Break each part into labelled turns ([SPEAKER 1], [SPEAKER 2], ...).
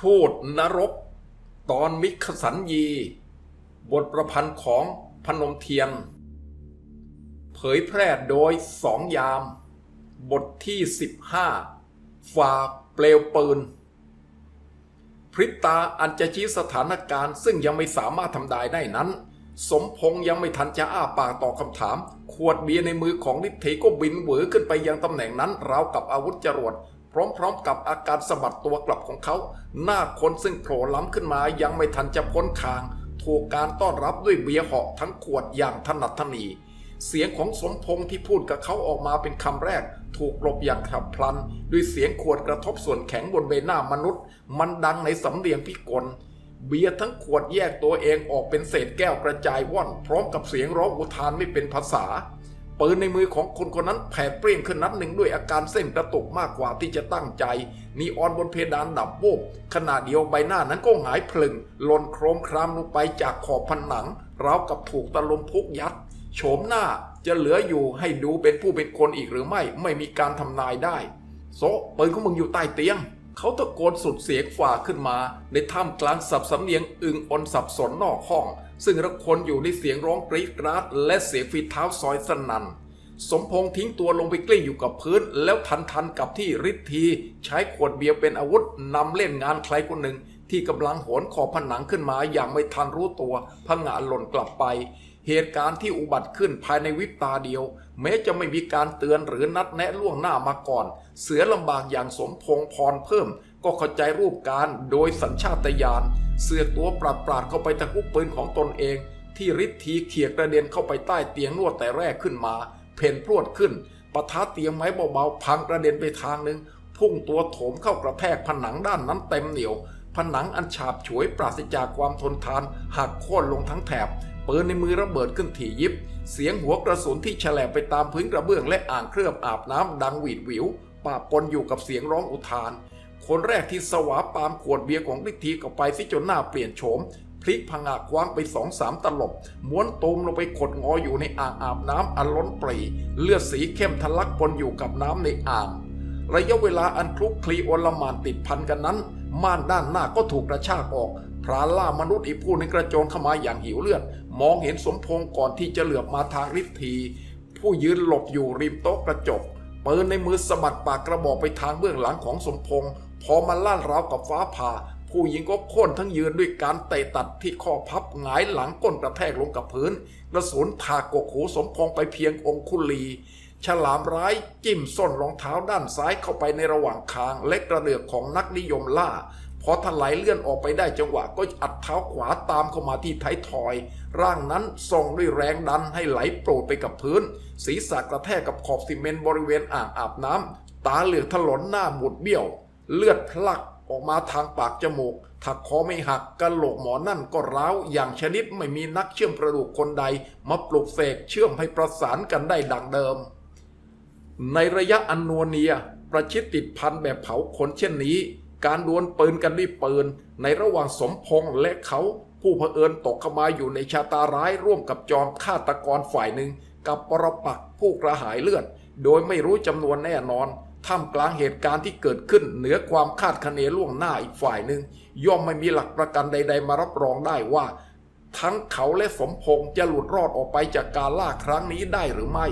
[SPEAKER 1] ทูตนรก ตอนมิขสัญญี บทประพันธ์ของพนมเทียน เผยแพร่โดยสองยาม บทที่ 15 ฝ่าเปลวปืน พริบตาอันจะชี้สถานการณ์ซึ่งยังไม่สามารถทำได้ได้นั้น สมพงษ์ยังไม่ทันจะอ้าปากตอบคำถาม ขวดเบียร์ในมือของนิเทก็บินเหวอขึ้นไปยังตำแหน่งนั้นราวกับอาวุธจรวด พร้อมๆ กับอาการสะบัดตัวกลับของเขา หน้าคนซึ่งโผล่ล้ำขึ้นมายังไม่ทันจะพ้นคาง ถูกการต้อนรับด้วยเบียร์เหาะทั้งขวดอย่างถนัดถนีเสียงของสมพงษ์ที่พูดกับเขาออกมาเป็นคำแรก ถูกกลบอย่างฉับพลัน ด้วยเสียงขวดกระทบส่วนแข็งบนใบหน้ามนุษย์ มันดังในสำเนียงพิกลเบียร์ทั้งขวดแยกตัวเองออกเป็นเศษแก้วกระจายว่อน พร้อมกับเสียงร้องอุทานไม่เป็นภาษา ปืนในมือของคนคนนั้นแผดเปรี้ยงขึ้นนัดหนึ่งด้วยอาการเส้นกระตุกมากกว่าที่จะตั้งใจ นีออนบนเพดานดับโวบขณะเดียวใบหน้านั้นก็หายพลึงหล่นโครมครามลงไปจากขอบผนังราวกับถูกตะลมพุกยัดโฉมหน้าจะเหลืออยู่ให้ดูเป็นผู้เป็นคนอีกหรือไม่ ไม่มีการทำนายได้ โซปืนของมึงอยู่ใต้เตียง เขาตะโกนสุดเสียงฝ่าขึ้นมา ในท่ามกลางสับสำเนียงอึงอนสับสนนอกห้อง ซึ่งระคนอยู่ในเสียงร้องกรีดกราดและเสียงฝีเท้าซอยสนัน่นสมพงษ์ทิ้งตัวลงไปกลิ้งอยู่กับพื้น แล้วทันทันกับที่ฤทธีใช้ขวดเบียร์เป็นอาวุธนำเล่นงานใครคนหนึ่ง ที่กำลังโหนขอบผนังขึ้นมาอย่างไม่ทันรู้ตัวพังงาหล่นกลับไป เหตุการณ์ที่อุบัติขึ้นภายในวิบตาเดียว แม้จะไม่มีการเตือนหรือนัดแนะล่วงหน้ามาก่อน เสือลำบากอย่างสมพงพรเพิ่ม ก็เข้าใจรูปการโดยสัญชาตญาณเสือตัวปราดปราดเข้าไปตะคุบปืนของตนเอง ที่ฤทธีเขี่ยกระเด็นเข้าไปใต้เตียงนวดแต่แรกขึ้นมา เพ่นพรวดขึ้นปะทะเตียงไม้เบาๆพังกระเด็นไปทางหนึ่งพุ่งตัวโถมเข้ากระแทกผนังด้านนั้นเต็มเหนียว ผนังอันฉาบฉวยปราศจากความทนทานหักโค่นลงทั้งแถบปืนในมือระเบิดขึ้นถี่ยิบ เสียงหัวกระสุนที่แฉลบไปตามพื้นกระเบื้องและอ่างเคลือบอาบน้ำดังหวีดหวิว ปะปนอยู่กับเสียงร้องอุทาน คนแรกที่สวาปามขวดเบียร์ของฤทธีเข้าไปสิจนหน้าเปลี่ยนโฉมพลิกพังอาคว้างไปสองสามตลบ ม้วนตูมลงไปขดงออยู่ในอ่างอาบน้ำอันล้นปรี เลือดสีเข้มทะลักปนอยู่กับน้ำในอ่าง ระยะเวลาอันคลุกคลีอลมานติดพันกันนั้น ม่านด้านหน้าก็ถูกกระชากออก พรานล่ามนุษย์อีกผู้นึงกระโจนเข้ามาอย่างหิวเลือด มองเห็นสมพงษ์ก่อนที่จะเหลือบมาทางฤทธี ผู้ยืนหลบอยู่ริมโต๊ะกระจก ปืนในมือสะบัดปากกระบอกไปทางเบื้องหลังของสมพงษ์พอมันล่านราวกับฟ้าผ่า ผู้หญิงก็โค่นทั้งยืนด้วยการเตะตัดที่ข้อพับหงายหลังก้นกระแทกลงกับพื้นกระสุนถากกกหูสมพงษ์ไปเพียงองคุลีฉลามร้ายจิ้มส้นรองเท้าด้านซ้ายเข้าไปในระหว่างคางและกระเดือกของนักนิยมล่า พอถลายเลื่อนออกไปได้จังหวะ ก็อัดเท้าขวาตามเข้ามาที่ท้ายทอย ร่างนั้นส่งด้วยแรงดันให้ไหลโปรดไปกับพื้น ศีรษะกระแทกกับขอบซีเมนต์บริเวณอ่างอาบน้ำตาเหลือกถลนหน้าหมุดเบี้ยว เลือดพลักออกมาทางปากจมูกถักคอไม่หักกระโหลกหมอนั่นก็ร้าวอย่างชนิดไม่มีนักเชื่อมกระดูกคนใด มาปลุกเสกเชื่อมให้ประสานกันได้ดังเดิม ในระยะอันนวเนียประชิดติดพันแบบเผาขนเช่นนี้ การดวลปืนกันด้วยปืน ในระหว่างสมพงษ์และเขาผู้เผอิญตกเข้ามาอยู่ในชาตาร้ายร่วมกับจอมฆาตกรฝ่ายหนึ่ง กับปรปักษ์ผู้กระหายเลือด โดยไม่รู้จำนวนแน่นอนท่ามกลางเหตุการณ์ที่เกิดขึ้นเหนือความคาดคะเนล่วงหน้าอีกฝ่ายหนึ่ง ย่อมไม่มีหลักประกันใด ๆ มารับรองได้ว่า ทั้งเขาและสมพงษ์จะหลุดรอดออกไปจากการล่าครั้งนี้ได้หรือไม่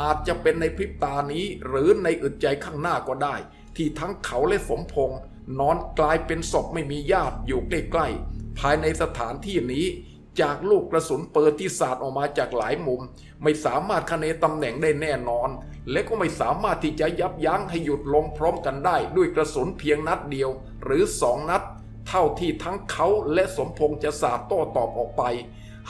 [SPEAKER 1] อาจจะเป็นในพริบตานี้หรือในอึดใจข้างหน้าก็ได้ ที่ทั้งเขาและสมพงษ์นอนกลายเป็นศพไม่มีญาติอยู่ใกล้ๆ ภายในสถานที่นี้จากลูกกระสุนเปืนที่สาดออกมาจากหลายมุม ไม่สามารถคะเนตำแหน่งได้แน่นอน และก็ไม่สามารถที่จะยับยั้งให้หยุดลมพร้อมกันได้ด้วยกระสุนเพียงนัดเดียว หรือสองนัด เท่าที่ทั้งเขาและสมพงษ์จะสาดโต้ตอบออกไป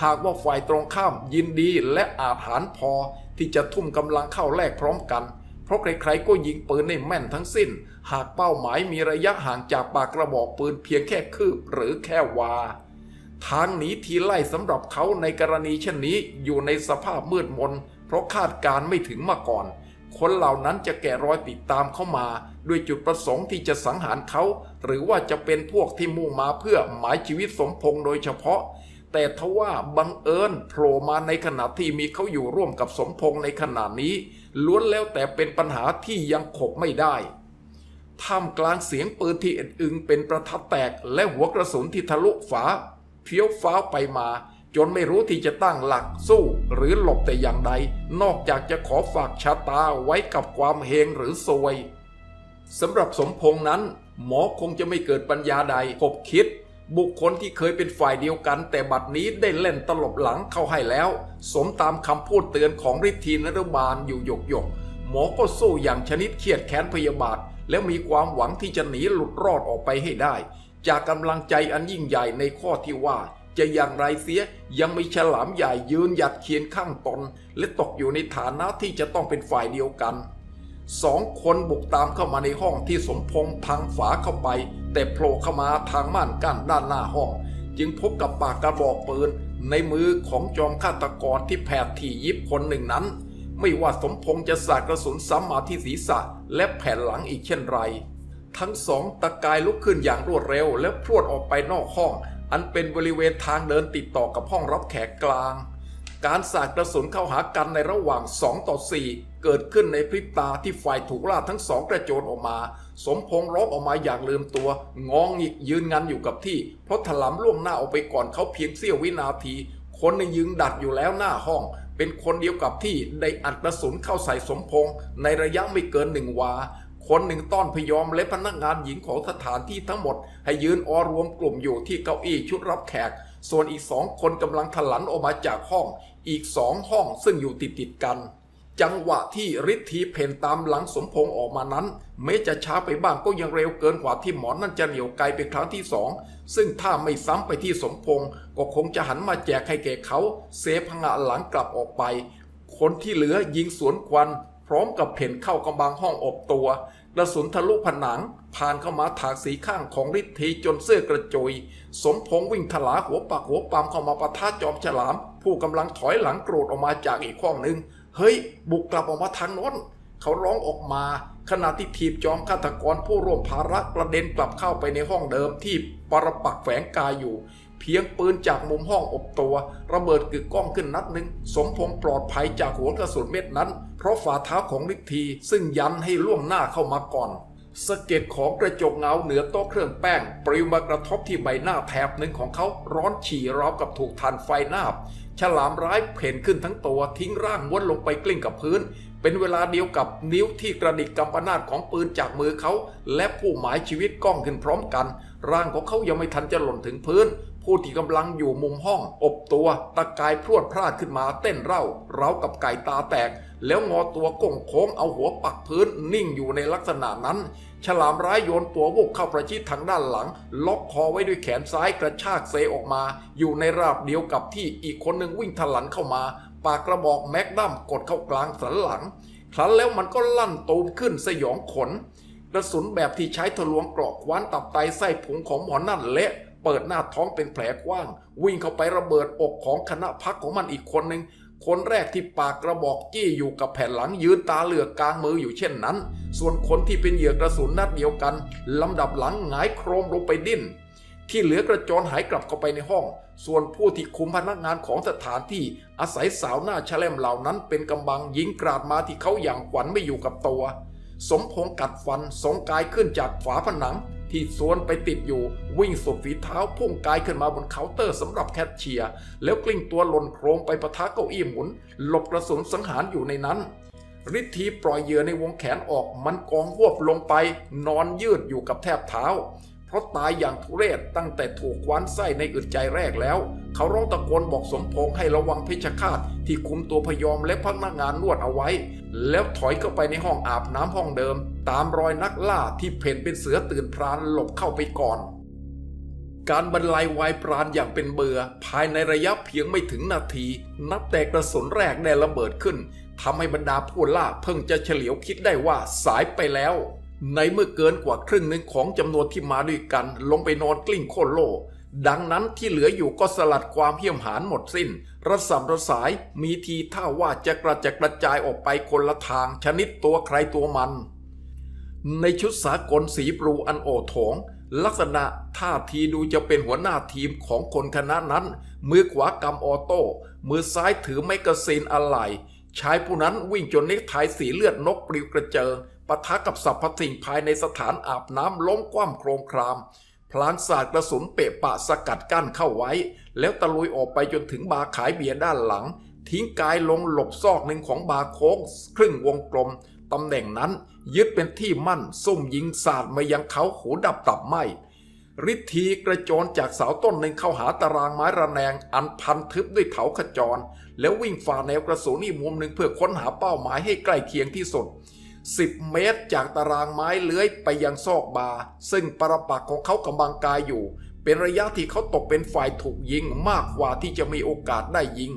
[SPEAKER 1] หากว่าฝ่ายตรงข้ามยินดีและอาจหารพอที่จะทุ่มกำลังเข้าแลกพร้อมกัน ราะใครๆก็ยิงปืนได้แม่นทั้งสิ้น หากเป้าหมายมีระยะห่างจากปากกระบอกปืนเพียงแค่คืบหรือแค่วา ทางหนีทีไล่สำหรับเขาในกรณีเช่นนี้อยู่ในสภาพมืดมน เพราะคาดการไม่ถึงมาก่อน คนเหล่านั้นจะแกะรอยติดตามเข้ามา ด้วยจุดประสงค์ที่จะสังหารเขา หรือว่าจะเป็นพวกที่มุ่งมาเพื่อหมายชีวิตสมพงษ์โดยเฉพาะแต่ทว่าบังเอิญโผล่มาในขณะที่มีเขาอยู่ร่วมกับสมพงษ์ในขณะนี้ ล้วนแล้วแต่เป็นปัญหาที่ยังขบไม่ได้ท่ามกลางเสียงปืนที่อึงเป็นประทัดแตกและหัวกระสุนที่ทะลุฝาเพี้ยวฟ้าวไปมา จนไม่รู้ที่จะตั้งหลักสู้หรือหลบแต่อย่างใด นอกจากจะขอฝากชะตาไว้กับความเฮงหรือซวยสำหรับสมพงษ์นั้น หมอคงจะไม่เกิดปัญญาใดคบคิด บุคคลที่เคยเป็นฝ่ายเดียวกัน แต่บัดนี้ได้เล่นตลบหลังเข้าให้แล้ว สมตามคำพูดเตือนของฤทธีนรบาลอยู่หยกหยกหมอก็สู้อย่างชนิดเครียดแค้นพยาบาท แล้วมีความหวังที่จะหนีหลุดรอดออกไปให้ได้ จากกำลังใจอันยิ่งใหญ่ในข้อที่ว่า จะอย่างไรเสียยังมีฉลามใหญ่ยืนหยัดเคียงข้างตน และตกอยู่ในฐานะที่จะต้องเป็นฝ่ายเดียวกัน สองคนบุกตามเข้ามาในห้องที่สมพงษ์พังฝาเข้าไป แต่โผล่เข้ามาทางม่านกั้นด้านหน้าห้อง จึงพบกับปากกระบอกปืน ในมือของจอมฆาตกรที่แผดถี่ยิบคนหนึ่งนั้น ไม่ว่าสมพงษ์จะสาดกระสุนซ้ำมาที่ศีรษะ และแผ่นหลังอีกเช่นไร ทั้งสองตะกายลุกขึ้นอย่างรวดเร็ว และพรวดออกไปนอกห้อง อันเป็นบริเวณทางเดินติดต่อกับห้องรับแขกกลาง การสาดกระสุนเข้าหากันในระหว่าง 2 ต่อ 4 เกิดขึ้นในพริบตาที่ฝ่ายถูกล่าทั้งสองกระโจนออกมา สมพงษ์ร้องออกมาอย่างลืมตัว งองงิกยืนงันอยู่กับที่ เพราะถลำล่วงหน้าออกไปก่อนเขาเพียงเสี้ยววินาที คนนึงยืนดักอยู่แล้วหน้าห้อง เป็นคนเดียวกับที่ได้อัดกระสุนเข้าใส่สมพงษ์ในระยะไม่เกินหนึ่งวาคนหนึ่งต้อนพยอมและพนักงานหญิงของสถานที่ทั้งหมด ให้ยืนออรวมกลุ่มอยู่ที่เก้าอี้ชุดรับแขก ส่วนอีกสองคนกำลังถลันออกมาจากห้อง อีกสองห้องซึ่งอยู่ติดติดกัน จังหวะที่ฤทธีเพนตามหลังสมพงษ์ออกมานั้นแม้จะช้าไปบ้างก็ยังเร็วเกินกว่าที่หมอนนั่นจะเหนียวไกลเป็นครั้งที่สองซึ่งถ้าไม่ซ้ำไปที่สมพงษ์ก็คงจะหันมาแจกให้แก่เขาเซพงะหลังกลับออกไป คนที่เหลือยิงสวนควัน พร้อมกับเพ่นเข้ากำบังห้องอบตัว กระสุนทะลุผนัง ผ่านเข้ามาถากสีข้างของฤทธีจนเสื้อกระจุย สมพงวิ่งถลาหัวปักหัวปามเข้ามาปะทะจอมฉลาม ผู้กำลังถอยหลังโกรธออกมาจากอีกห้องหนึ่งเฮ้ย บุกกลับออกมาทางโน้นเขาร้องออกมา ขณะที่ทีบจอมฆาตกรผู้ร่วมภาระกระเด็นกลับเข้าไปในห้องเดิมที่ปรปักแฝงกายอยู่ เพียงปืนจากมุมห้องอบตัว ระเบิดกึกก้องขึ้นนัดหนึ่งสมพงปลอดภัยจากหัวกระสุนเม็ดนั้น เพราะฝ่าเท้าของฤทธีซึ่งยันให้ล่วงหน้าเข้ามาก่อนสะเก็ดของกระจกเงาเหนือโต๊ะเครื่องแป้งปลิวมากระทบที่ใบหน้าแถบหนึ่งของเขาร้อนฉี่ราวกับถูกทานไฟนาบ ฉลามร้ายเพ่นขึ้นทั้งตัวทิ้งร่างม้วนลงไปกลิ้งกับพื้น เป็นเวลาเดียวกับนิ้วที่กระดิกกำปนาตของปืนจากมือเขา และผู้หมายชีวิตก้องขึ้นพร้อมกัน ร่างของเขายังไม่ทันจะหล่นถึงพื้น ผู้ที่กำลังอยู่มุมห้อง อบตัวตะกายพรวดพลาดขึ้นมาเต้นเร่าเร้ากับไก่ตาแตก แล้วงอตัวก้งโค้งเอาหัวปักพื้นนิ่งอยู่ในลักษณะนั้น ฉลามร้ายโยนตัววุกเข้าประชิดทางด้านหลัง ล็อกคอไว้ด้วยแขนซ้ายกระชากเซออกมา อยู่ในราบเดียวกับที่อีกคนหนึ่งวิ่งถลันเข้ามา ปากกระบอกแม็กดัมกดเข้ากลางสันหลังครั้นแล้วมันก็ลั่นตูมขึ้นสยองขนกระสุนแบบที่ใช้ทะลวงกรอกคว้านตับไตไส้ผุงของหมอนั่นเละ เปิดหน้าท้องเป็นแผลกว้าง วิ่งเข้าไประเบิดอกของคณะพักของมันอีกคนหนึ่งคนแรกที่ปากกระบอกจี้อยู่กับแผ่นหลังยืนตาเหลือกกลางมืออยู่เช่นนั้น ส่วนคนที่เป็นเหยื่อกระสุนนัดเดียวกันลำดับหลังหงายโครมลงไปดิ้น ที่เหลือกระจนหายกลับเข้าไปในห้อง ส่วนผู้ที่คุมพนักงานของสถานที่อาศัยสาวหน้าแฉลมเหล่านั้นเป็นกำบังยิงกราดมาที่เขาอย่างขวัญไม่อยู่กับตัว สมพงษ์กัดฟันสงกายขึ้นจากฝาผนัง ที่สวนไปติดอยู่ วิ่งสุดฝีเท้าพุ่งกายขึ้นมาบนเคาน์เตอร์สำหรับแคชเชียร์ แล้วกลิ้งตัวหล่นโครงไปปะทะเก้าอี้หมุน หลบกระสุนสังหารอยู่ในนั้นฤทธีปล่อยเหยื่อในวงแขนออกมันกองวบลงไป นอนยืดอยู่กับแทบเท้า เพราะตายอย่างทุเรศตั้งแต่ถูกคว้านไส้ในอึดใจแรกแล้ว เขาร้องตะโกนบอกสมพงษ์ให้ระวังเพชฌฆาตที่คุมตัวพยอมและพนักงานนวดเอาไว้ แล้วถอยเข้าไปในห้องอาบน้ำห้องเดิม ตามรอยนักล่าที่เพ่นเป็นเสือตื่นพรานหลบเข้าไปก่อน การบรรลัยวายปราณอย่างเป็นเบือ ภายในระยะเพียงไม่ถึงนาที นับแต่กระสุนแรกได้ระเบิดขึ้นทำให้บรรดาผู้ล่าเพิ่งจะเฉลียวคิดได้ว่าสายไปแล้ว ในเมื่อเกินกว่าครึ่งหนึ่งของจำนวนที่มาด้วยกัน ลงไปนอนกลิ้งโค่นโล ดังนั้นที่เหลืออยู่ก็สลัดความเหี้ยมหานหมดสิ้นระสำระสายมีทีท่าว่าจะกระจัดกระจายออกไปคนละทางชนิดตัวใครตัวมัน ในชุดสากลสีปรูอันโอโถง ลักษณะท่าทีดูจะเป็นหัวหน้าทีมของคนคณะนั้น มือขวากำออโต้มือซ้ายถือแมกกาซีนอะไหล่ชายผู้นั้นวิ่งจนเน็กไทสีเลือดนกปลิวกระเจิง ปะทะกับสรรพสิ่งภายในสถานอาบน้ำล้มคว่ำโครมคราม พลางศาสตร์กระสุนเปะปะสกัดกั้นเข้าไว้ แล้วตะลุยออกไปจนถึงบาร์ขายเบียร์ด้านหลัง ทิ้งกายลงหลบซอกหนึ่งของบาร์โค้งครึ่งวงกลมตำแหน่งนั้นยึดเป็นที่มั่นซุ่มยิงสาดมายังเขาหูดับตับไหมฤทธีกระโจนจากเสาต้นหนึ่งเข้าหาตารางไม้ระแนง อันพันทึบด้วยเขาขจร แล้ววิ่งฝ่าแนวกระสุนอีกมุมหนึ่งเพื่อค้นหาเป้าหมายให้ใกล้เคียงที่สุด 10 เมตรจากตารางไม้เลื้อยไปยังซอกบาร์ซึ่งปรปักของเขากำลังกายอยู่ เป็นระยะที่เขาตกเป็นฝ่ายถูกยิงมากกว่าที่จะมีโอกาสได้ยิง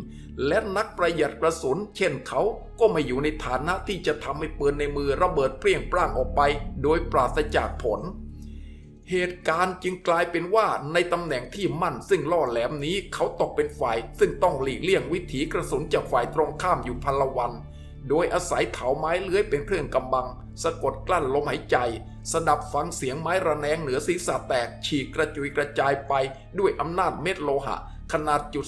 [SPEAKER 1] และนักประหยัดกระสุน เช่นเขาก็ไม่อยู่ในฐานะที่จะทำให้ปืนในมือระเบิดเปรี้ยงปร้างออกไป โดยปราศจากผลเหตุการณ์จึงกลายเป็นว่าในตำแหน่งที่มั่นซึ่งล่อแหลมนี้เขาตกเป็นฝ่าย ซึ่งต้องหลีกเลี่ยงวิถีกระสุนจากฝ่ายตรงข้ามอยู่พันละวัน โดยอาศัยเถาไม้เลื้อยเป็นเครื่องกำบัง สะกดกลั้นลมหายใจ สดับฟังเสียงไม้ระแนงเหนือศีรษะแตก ฉีกกระจุยกระจายไปด้วยอำนาจเม็ดโลหะ ขนาดจุด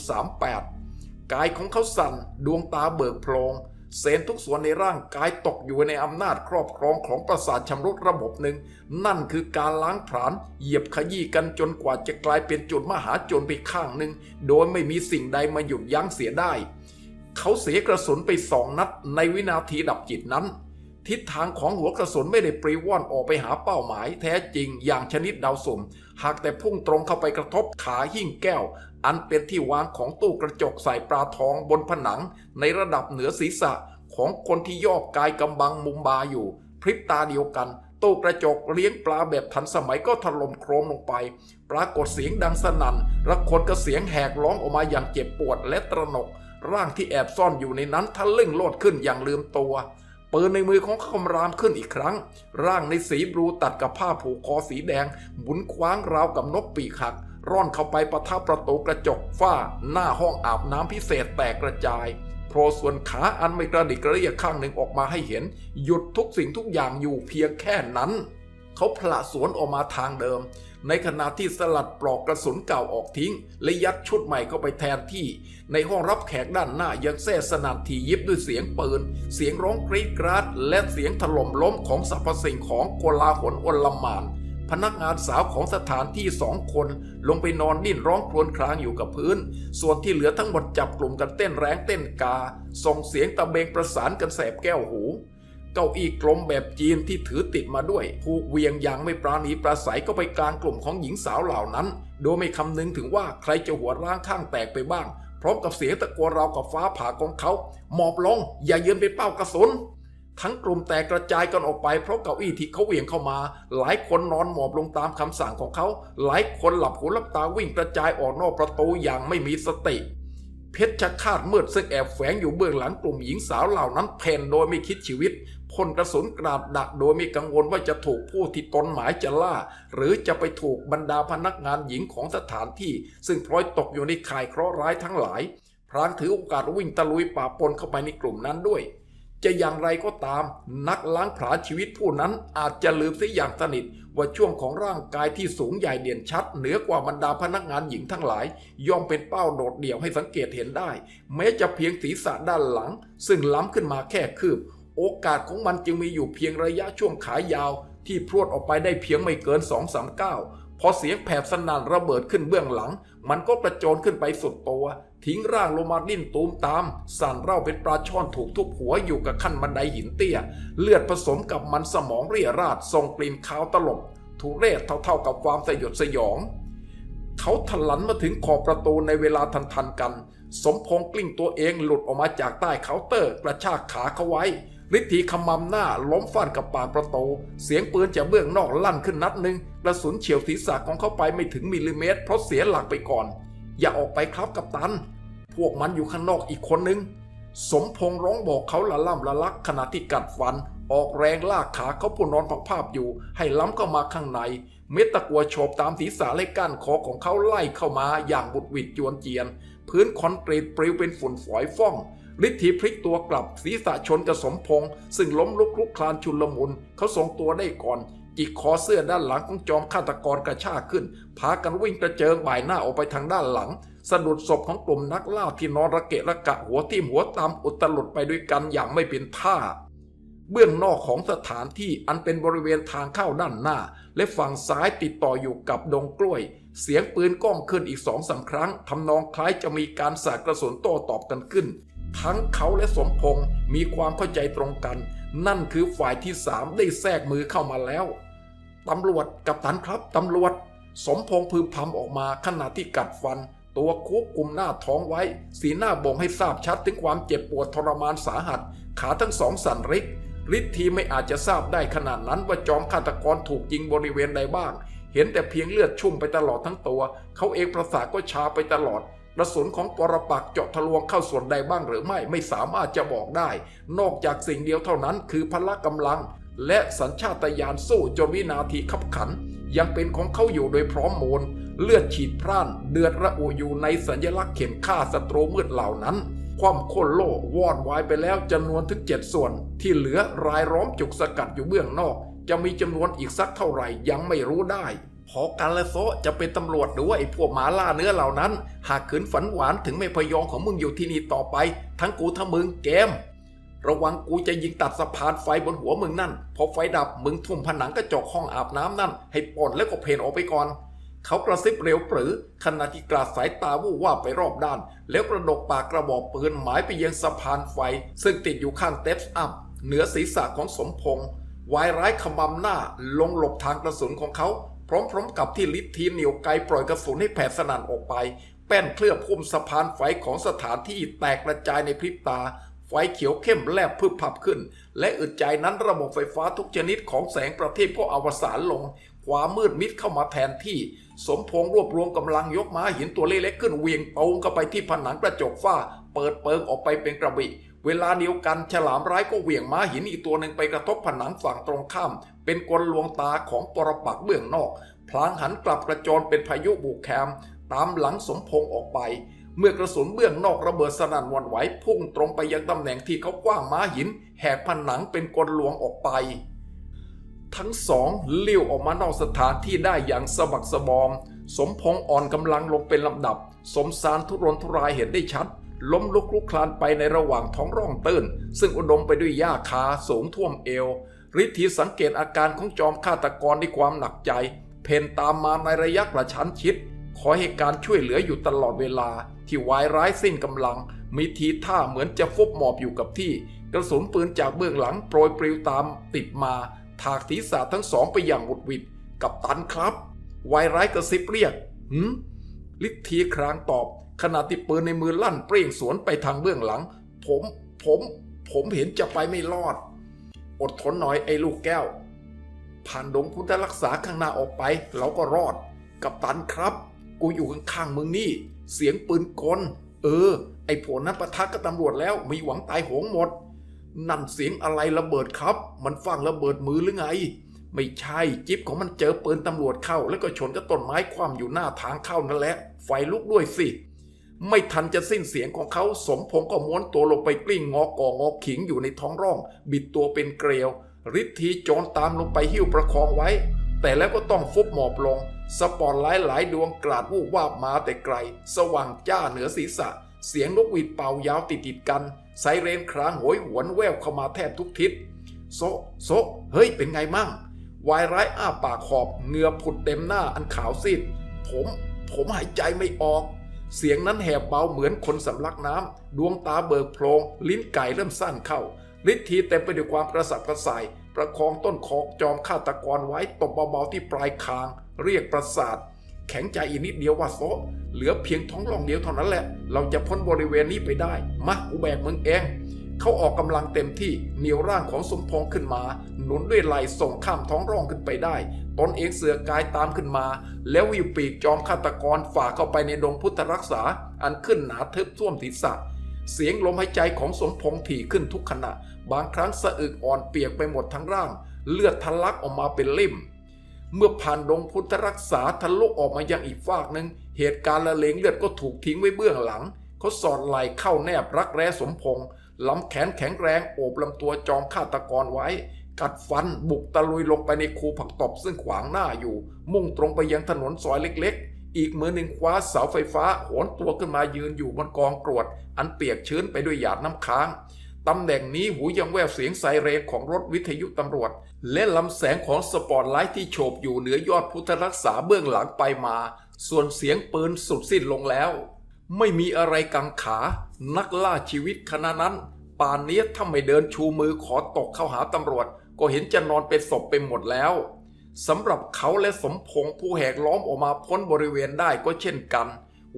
[SPEAKER 1] 38 กายของเขาสั่น ดวงตาเบิกโพลงเซนทุกส่วนในร่างกายตกอยู่ในอำนาจครอบครองของประสาทชำรุดระบบหนึ่ง นั่นคือการล้างผลาญเหยียบขยี้กันจนกว่าจะกลายเป็นจุดมหาจนไปข้างหนึ่ง โดยไม่มีสิ่งใดมาหยุดยั้งเสียได้ เขาเสียกระสุนไปสองนัดในวินาทีดับจิตนั้น ทิศทางของหัวกระสุนไม่ได้ปรีว่อนออกไปหาเป้าหมายแท้จริงอย่างชนิดดาวสุ่ม หากแต่พุ่งตรงเข้าไปกระทบขาหิ้งแก้ว อันเป็นที่วางของตู้กระจกใส่ปลาทองบนผนัง ในระดับเหนือศีรษะของคนที่ยอบกายกำบังมุมบาอยู่ พริบตาเดียวกันตู้กระจกเลี้ยงปลาแบบทันสมัยก็ถล่มโครมลงไป ปรากฏเสียงดังสนั่นระคนก็เสียงแหกร้องออกมาอย่างเจ็บปวดและตระหนก ร่างที่แอบซ่อนอยู่ในนั้นทะลึ่งโลดขึ้นอย่างลืมตัวปืนในมือของเขาคำรามขึ้นอีกครั้ง ร่างในสีบลูตัดกับผ้าผูกคอสีแดง หมุนคว้างราวกับนกปีกหัก ร่อนเข้าไปประทับประตูกระจกฝ้า หน้าห้องอาบน้ำพิเศษแตกกระจายโผล่ส่วนขาอันไม่กระดิกกระเรียกข้างหนึ่งออกมาให้เห็น หยุดทุกสิ่งทุกอย่างอยู่เพียงแค่นั้น เขาผละสวนออกมาทางเดิม ในขณะที่สลัดปลอกกระสุนเก่าออกทิ้ง และยัดชุดใหม่เข้าไปแทนที่ ในห้องรับแขกด้านหน้ายังแซ่สนั่นทียิบด้วยเสียงปืน เสียงร้องกรีดกราด และเสียงถล่มล้มของสรรพสิ่งของโกลาหลอลมาน พนักงานสาวของสถานที่สองคนลงไปนอนดิ้นร้องครวญครางอยู่กับพื้น ส่วนที่เหลือทั้งหมดจับกลุ่มกันเต้นแรงเต้นกา ส่งเสียงตะเบงประสานกันแสบแก้วหู เก้าอี้กลมแบบจีนที่ถือติดมาด้วยผูกเวียงอย่างไม่ปราณีประสัยก็ไปกลางกลุ่มของหญิงสาวเหล่านั้น โดยไม่คำนึงถึงว่าใครจะหัวร้างข้างแตกไปบ้าง พร้อมกับเสียงตะโกนราวกับฟ้าผ่าของเขาหมอบลงอย่าเยือนเป็นเป้ากระสุนทั้งกลุ่มแตกกระจายกันออกไปเพราะเก้าอี้ที่เขาเหวี่ยงเข้ามา หลายคนนอนหมอบลงตามคำสั่งของเขา หลายคนหลับหูหลับตาวิ่งกระจายออกนอกประตูอย่างไม่มีสติ เพชรชคาดมืดซึ่งแอบแฝงอยู่เบื้องหลังกลุ่มหญิงสาวเหล่านั้นเพนโดยไม่คิดชีวิต พ่นกระสุนกราดดักโดยไม่กังวลว่าจะถูกผู้ที่ตนหมายจะล่า หรือจะไปถูกบรรดาพนักงานหญิงของสถานที่ ซึ่งพลอยตกอยู่ในข่ายเคราะห์ร้ายทั้งหลาย พรางถือโอกาสวิ่งตะลุยป่าปนเข้าไปในกลุ่มนั้นด้วย จะอย่างไรก็ตาม นักล้างผลาญชีวิตผู้นั้นอาจจะลืมเสียอย่างสนิทว่าช่วงของร่างกายที่สูงใหญ่เด่นชัด เหนือกว่าบรรดาพนักงานหญิงทั้งหลาย ย่อมเป็นเป้าโดดเดี่ยวให้สังเกตเห็นได้ แม้จะเพียงศีรษะด้านหลัง ซึ่งล้ำขึ้นมาแค่คืบ โอกาสของมันจึงมีอยู่เพียงระยะช่วงขายาวที่พรวดออกไปได้เพียงไม่เกิน2อสามก้าวพอเสียงแผบสนั่นระเบิดขึ้นเบื้องหลัง มันก็กระโจนขึ้นไปสุดตัว ทิ้งร่างลงมาดิ้นตูมตาม สั่นเร่าเป็นปลาช่อนถูกทุบหัวอยู่กับขั้นบันไดหินเตี้ย เลือดผสมกับมันสมองเรียราดส่งกลิ่นคาวตลบ ทุเรศเท่าๆกับความสยดสยอง เขาถลันมาถึงขอบประตูในเวลาทันๆกัน สมพงกลิ้งตัวเองหลุดออกมาจากใต้เคาน์เตอร์กระชากขาเขาไว้ ฤทธีขมำหน้าล้มฟาดกับปากประตู เสียงปืนจากเบื้องนอกลั่นขึ้นนัดหนึ่งกระสุนเฉียวศีรษะของเขาไปไม่ถึงมิลลิเมตร เพราะเสียหลักไปก่อน อย่าออกไปครับกัปตัน พวกมันอยู่ข้างนอกอีกคนนึง สมพงษ์ร้องบอกเขาละล่ำละลักขณะที่กัดฟัน ออกแรงลากขาเขาผู้นอนผักภาพอยู่ ให้ล้ำเข้ามาข้างใน เม็ดตะกัวโฉบตามศีรษะและก้านคอของเขาไล่เข้ามาอย่างบุดวิดจวนเจียน พื้นคอนกรีตปลิวเป็นฝุ่นฝอยฟ่อง ฤทธีพลิกตัวกลับศีรษะชนกับสมพงษ์ซึ่งล้มลุกคลุกคลานชุนลมุน เขาทรงตัวได้ก่อน จิกคอเสื้อด้านหลังของจอมฆาตกรกระชากขึ้น พากันวิ่งกระเจิงบ่ายหน้าออกไปทางด้านหลังสะดุดศพของกลุ่มนักล่าที่นอนระเกะระกะหัวทิ่มหัวตามอุตลุดไปด้วยกันอย่างไม่เป็นท่า เบื้องนอกของสถานที่อันเป็นบริเวณทางเข้าด้านหน้า และฝั่งซ้ายติดต่ออยู่กับดงกล้วย เสียงปืนก้องขึ้นอีกสองสาครั้งทำนองคล้ายจะมีการสาดกระสุนโต้ตอบกันขึ้น ทั้งเขาและสมพงษ์มีความเข้าใจตรงกัน นั่นคือฝ่ายที่สามได้แทรกมือเข้ามาแล้วตำรวจกับตันครับตำรวจ สมพงษ์พึมพำออกมาขณะที่กัดฟัน ตัวคุกกลุ่มหน้าท้องไว้ สีหน้าบ่งให้ทราบชัดถึงความเจ็บปวดทรมานสาหัส ขาทั้งสองสั่นริกฤทธีไม่อาจจะทราบได้ขนาดนั้นว่าจอมฆาตกรถูกยิงบริเวณใดบ้าง เห็นแต่เพียงเลือดชุ่มไปตลอดทั้งตัว เขาเองประสาทก็ชาไปตลอด กระสุนของปรปักเจาะทะลวงเข้าส่วนใดบ้างหรือไม่ไม่สามารถจะบอกได้ นอกจากสิ่งเดียวเท่านั้นคือพละกำลัง และสัญชาตญาณสู้จนวินาทีขับขัน ยังเป็นของเขาอยู่โดยพร้อมมูลเลือดฉีดพร่าน เดือดระอุอยู่ในสัญลักษณ์เข็นฆ่าศัตรูมืดเหล่านั้น ความโค่นโล่วอดวายไปแล้วจำนวนถึงเจ็ดส่วน ที่เหลือรายล้อมจุกสกัดอยู่เบื้องนอก จะมีจำนวนอีกสักเท่าไหร่ยังไม่รู้ได้ พอกันและโซจะเป็นตำรวจหรือว่าไอ้พวกหมาล่าเนื้อเหล่านั้น หากขืนฝันหวานถึงไม่พยองของมึงอยู่ที่นี่ต่อไป ทั้งกูทั้งมึงเกม ระวังกูจะยิงตัดสะพานไฟบนหัวมึงนั่น พอไฟดับมึงทุ่มผนังกระจกห้องอาบน้ำนั่น ให้ป่นแล้วก็เพนออกไปก่อน เขากระซิบเร็วปรือ ขณะที่กราดสายตาวู่ว่าไปรอบด้าน แล้วกระดกปากกระบอกปืนหมายไปยังสะพานไฟ ซึ่งติดอยู่ข้างเตปส์อัพเหนือศีรษะของสมพงษ์วายร้ายขมำหน้าลงหลบทางกระสุนของเขา พร้อมๆกับที่ลิททีเหนียวไกปล่อยกระสุนให้แผ่สนั่นออกไป แป้นเคลือบพุ่มสะพานไฟของสถานที่แตกกระจายในพริบตา ไฟเขียวเข้มแลบพึบพับขึ้น และอึดใจนั้นระบบไฟฟ้าทุกชนิดของแสงประทีปก็อวสานลง ความมืดมิดเข้ามาแทนที่ สมพงรวบรวมกำลังยกม้าหินตัวเล็กๆขึ้นเวียงตรงเข้าไปที่ผนังกระจกฝ้า เปิดเปิงออกไปเป็นกระบี่ เวลาเดียวกันฉลามร้ายก็เหวี่ยงม้าหินอีกตัวหนึ่งไปกระทบผนังฝั่งตรงข้าม เป็นกลลวงตาของปรปักเบื้องนอก พลางหันกลับกระโจนเป็นพายุบุกแคม ตามหลังสมพงออกไป เมื่อกระสุนเบื้องนอกระเบิดสนั่นวันไหวพุ่งตรงไปยังตำแหน่งที่เขากว้างม้าหิน แหกผนังเป็นกลลวงออกไป ทั้งสองเลี้ยวออกมานอกสถานที่ได้อย่างสะบักสะบอม สมพงอ่อนกำลังลงเป็นลำดับ สมสารทุรนทุรายเห็นได้ชัด ล้มลุกลุกคลานไปในระหว่างท้องร่องตื้น ซึ่งอุดมไปด้วยหญ้าคาสูงท่วมเอวฤทธีสังเกตอาการของจอมฆาตกรด้วยความหนักใจ เพนตามมาในระยะกระชั้นชิด ขอให้การช่วยเหลืออยู่ตลอดเวลา ที่วายร้ายสิ้นกำลัง มีทีท่าเหมือนจะฟุบหมอบอยู่กับที่ กระสุนปืนจากเบื้องหลังโปรยปลิวตามติดมา ถากศีรษะทั้งสองไปอย่างหวุดหวิดกับตันครับวายร้ายกระซิบเรียกหืมลิทธีครางตอบ ขณะที่ปืนในมือลั่นเปร่งสวนไปทางเบื้องหลัง ผมผมผมเห็นจะไปไม่รอด อดทนหน่อยไอ้ลูกแก้ว ผ่านดงพุทธรักษาข้างหน้าออกไป เราก็รอด กับตันครับ กูอยู่ข้างๆมึงนี่ เสียงปืนกล เออ ไอ้ผลนั้นปะทะกับตำรวจแล้วมีหวังตายโหงหมด นั่นเสียงอะไรระเบิดครับ มันฟังระเบิดมือหรือไง ไม่ใช่จิ๊บของมันเจอปืนตำรวจเข้า แล้วก็ชนกับต้นไม้คว่ำอยู่หน้าทางเข้านั่นแหละ ไฟลุกด้วยสิ ไม่ทันจะสิ้นเสียงของเขาสมพงก็ม้วนตัวลงไปกลิ้งงอกองอขิงอยู่ในท้องร่อง บิดตัวเป็นเกลียวฤทธีโจรตามลงไปหิ้วประคองไว้ แต่แล้วก็ต้องฟุบหมอบลง สปอตไลท์หลายดวงกราดวูบวาบมาแต่ไกล สว่างจ้าเหนือศีรษะ เสียงนกหวีดเป่ายาวติดติดกัน ไซเรนครางโหยหวนแววเข้ามาแทบทุกทิศ โซโซเฮ้ยเป็นไงมั่ง วายร้ายอ้าปากขอบเหงือผุดเต็มหน้าอันขาวซีดผม ผมหายใจไม่ออก เสียงนั้นแหบเบาเหมือนคนสำลักน้ำ ดวงตาเบิกโพลงลิ้นไก่เริ่มสั้นเข้าฤทธีเต็มไปด้วยความกระสับกระส่าย ประคองต้นคอจอมฆาตกรไว้ตบเบาๆที่ปลายคาง เรียกประสาท แข็งใจอีกนิดเดียวว่าโซเหลือเพียงท้องร่องเดียวเท่านั้นแหละ เราจะพ้นบริเวณนี้ไปได้มากูแบกมึงเอง เขาออกกำลังเต็มที่เหนียวร่างของสมพงษ์ขึ้นมา หนุนด้วยไหล่ส่งข้ามท้องร่องขึ้นไปได้ ตนเองเสือกายตามขึ้นมา แล้ววิวปีกจอมฆาตกรฝ่าเข้าไปในดงพุทธรักษา อันขึ้นหนาทึบท่วมศีรษะ เสียงลมหายใจของสมพงษ์ถี่ขึ้นทุกขณะ บางครั้งสะอึกอ่อนเปียกไปหมดทั้งร่าง เลือดทะลักออกมาเป็นลิ่มเมื่อผ่านดงพุทธรักษาทะลุออกมายังอีกฝากหนึ่งเหตุการณ์ละเลงเลือดก็ถูกทิ้งไว้เบื้องหลังเขาสอดไหล่เข้าแนบรักแร้สมพงษ์ ลำแขนแข็งแรงโอบลำตัวจอมฆาตกรไว้ กัดฟันบุกตะลุยลงไปในคูผักตบซึ่งขวางหน้าอยู่ มุ่งตรงไปยังถนนซอยเล็กๆ อีกมือหนึ่งคว้าเสาไฟฟ้าโหนตัวขึ้นมายืนอยู่บนกองกรวด อันเปียกชื้นไปด้วยหยาดน้ำค้างตำแหน่งนี้หูยังแววเสียงไซเรนของรถวิทยุตำรวจ และลำแสงของสปอตไลท์ที่โฉบอยู่เหนือยอดพุทธรักษาเบื้องหลังไปมา ส่วนเสียงปืนสุดสิ้นลงแล้ว ไม่มีอะไรกังขา นักล่าชีวิตขณะนั้น ป่านนี้ถ้าไม่เดินชูมือขอตกเข้าหาตำรวจ ก็เห็นจะนอนเป็นศพไปหมดแล้วสำหรับเขาและสมพงษ์ผู้แหกล้อมออกมาพ้นบริเวณได้ก็เช่นกัน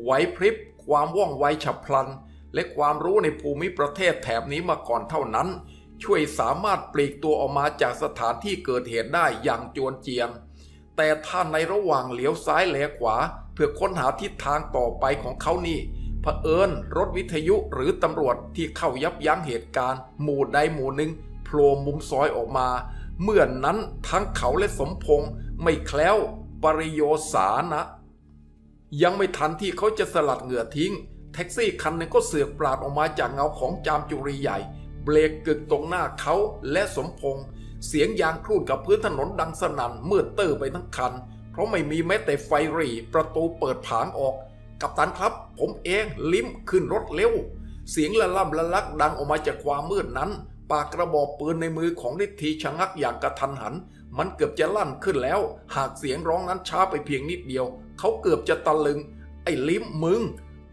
[SPEAKER 1] ไหวพริบ ความว่องไวฉับพลัน และความรู้ในภูมิประเทศแถบนี้มาก่อนเท่านั้น ช่วยสามารถปลีกตัวออกมาจากสถานที่เกิดเหตุได้อย่างจวนเจียน แต่ถ้าในระหว่างเหลียวซ้ายแลขวา เพื่อค้นหาทิศทางต่อไปของเขานี่ เผอิญรถวิทยุหรือตำรวจที่เข้ายับยั้งเหตุการณ์ หมู่ใดหมู่หนึ่งโผล่มุมซอยออกมา เมื่อนนั้นทั้งเขาและสมพงษ์ไม่แคล้วปริโยสานะ ยังไม่ทันที่เขาจะสลัดเหงื่อทิ้ง แท็กซี่คันหนึ่งก็เสือกปราดออกมาจากเงาของจามจุรีใหญ่ เบรกกึกตรงหน้าเขาและสมพงษ์เสียงยางครูดกับพื้นถนนดังสนั่นมืดเตอร์ไปทั้งคัน เพราะไม่มีแม้แต่ไฟรีประตูเปิดผางออก กัปตันครับ ผมเองลิ้มขึ้นรถเร็ว เสียงละล่ำละลักดังออกมาจากความมืดนั้น ปากกระบอกปืนในมือของฤทธีชะงักอย่างกระทันหัน มันเกือบจะลั่นขึ้นแล้ว หากเสียงร้องนั้นช้าไปเพียงนิดเดียว เขาเกือบจะตะลึง ไอ้ลิ้มมึง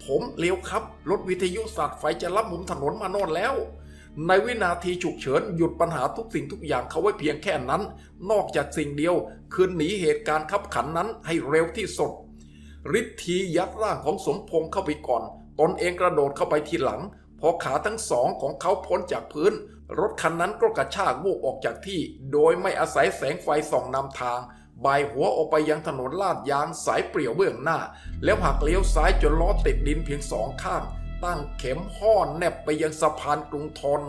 [SPEAKER 1] ผมเลี้ยวครับ รถวิทยุสัตว์ไฟจะรับมุมถนนมาโน่นแล้วในวินาทีฉุกเฉินหยุดปัญหาทุกสิ่งทุกอย่างเขาไว้เพียงแค่นั้น นอกจากสิ่งเดียว คือหนีเหตุการณ์ขับขันนั้นให้เร็วที่สุด ฤทธียัดร่างของสมพงษ์เข้าไปก่อน ตนเองกระโดดเข้าไปทีหลัง พอขาทั้งสองของเขาพ้นจากพื้น รถคันนั้นก็กระชากวูบออกจากที่ โดยไม่อาศัยแสงไฟส่องนำทางบายหัวออกไปยังถนนลาดยางสายเปรี่ยวเบื้องหน้า แล้วหักเลี้ยวซ้ายจนล้อติดดินเพียงสองข้าง ตั้งเข็มห้อนแนบไปยังสะพานกรุงทน